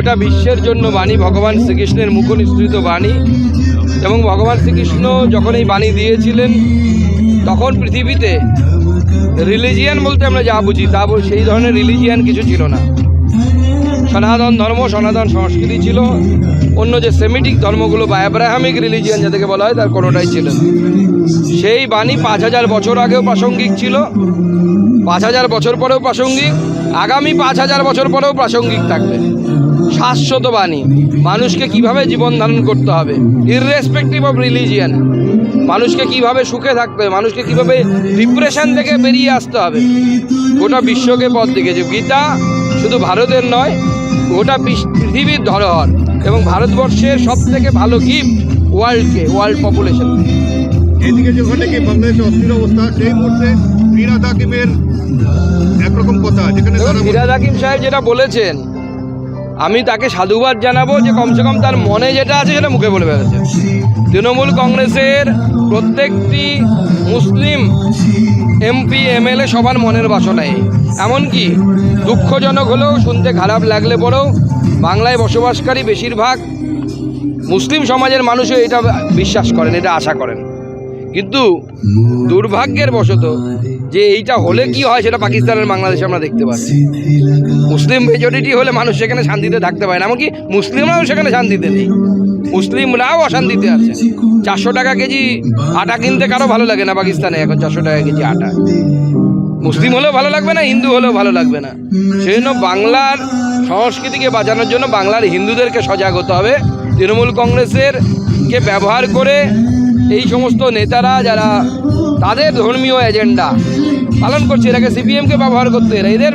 গোটা বিশ্বের জন্য বাণী ভগবান শ্রীকৃষ্ণের মুখ নিঃসৃত বাণী। এবং ভগবান শ্রীকৃষ্ণ যখন এই বাণী দিয়েছিলেন, তখন পৃথিবীতে রিলিজিয়ান বলতে আমরা যা বুঝি, তা সেই ধরনের রিলিজিয়ান কিছু ছিল না। সনাতন ধর্ম, সনাতন সংস্কৃতি ছিল। অন্য যে সেমিটিক ধর্মগুলো বা অ্যাব্রাহামিক রিলিজিয়ান যাদেরকে বলা হয়, তার কোনোটাই ছিল না। সেই বাণী পাঁচ হাজার বছর আগেও প্রাসঙ্গিক ছিল। পাঁচ হাজার বছর পরেও প্রাসঙ্গিক। আগামী পাঁচ হাজার বছর পরেও প্রাসঙ্গিক থাকবে। শাশ্বত বাণী। মানুষকে কীভাবে জীবন ধারণ করতে হবে? ইররেসপেক্টিভ অফ রিলিজিয়ান মানুষকে কীভাবে সুখে থাকতে হবে? মানুষকে কীভাবে ডিপ্রেশন থেকে বেরিয়ে আসতে হবে? গোটা বিশ্বকে পথ দেখেছে। গীতা শুধু ভারতের নয় গোটা পৃথিবীর ধরহর এবং ভারতবর্ষের সব থেকে ভালো গিফট ওয়ার্ল্ডকে ওয়ার্ল্ড পপুলেশন এদিকে যে ঘটে কি? বাংলাদেশে অস্থির অবস্থা। সেই মুহূর্তে ফিরাদ হাকিমের একরকম কথা যেখানে ফিরাদ হাকিম সাহেব যেটা বলেছেন আমি তাকে সাধুবাদ জানাব যে কমসে কম তার মনে যেটা আছে সেটা মুখে বলে বেড়েছে তৃণমূল কংগ্রেসের প্রত্যেকটি মুসলিম এমপি, এমএলএ সবার মনের বাসনায় এমনকি দুঃখজনক হলেও, শুনতে খারাপ লাগলে পরেও বাংলায় বসবাসকারী বেশিরভাগ মুসলিম সমাজের মানুষও এটা বিশ্বাস করেন, এটা আশা করেন। কিন্তু দুর্ভাগ্যের বশত যে এইটা হলে কি হয় সেটা পাকিস্তানের বাংলাদেশে আমরা দেখতে পাচ্ছি। মুসলিম মেজরিটি হলে মানুষ সেখানে শান্তিতে থাকতে পারে না, এমনকি মুসলিমরাও সেখানে শান্তিতে নেই। মুসলিমরাও অশান্তিতে আছে। চারশো টাকা কেজি আটা কিনতে কারও ভালো লাগে না পাকিস্তানে, এখন চারশো টাকা কেজি আটা। মুসলিম হলেও ভালো লাগবে না, হিন্দু হলেও ভালো লাগবে না। সেই জন্য বাংলার সংস্কৃতিকে বাঁচানোর জন্য বাংলার হিন্দুদেরকে সজাগ হতে হবে। তৃণমূল কংগ্রেসের কে ব্যবহার করে এই সমস্ত নেতারা যারা তাদের ধর্মীয় এজেন্ডা পালন করছে, এরাকে সিপিএমকে ব্যবহার করতে, এরা এদের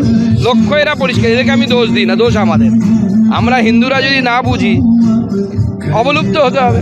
লক্ষ্য এরা পরিষ্কার, এদেরকে আমি দোষ দিই না, দোষ আমাদের। আমরা হিন্দুরা যদি না বুঝি, অবলুপ্ত হতে হবে।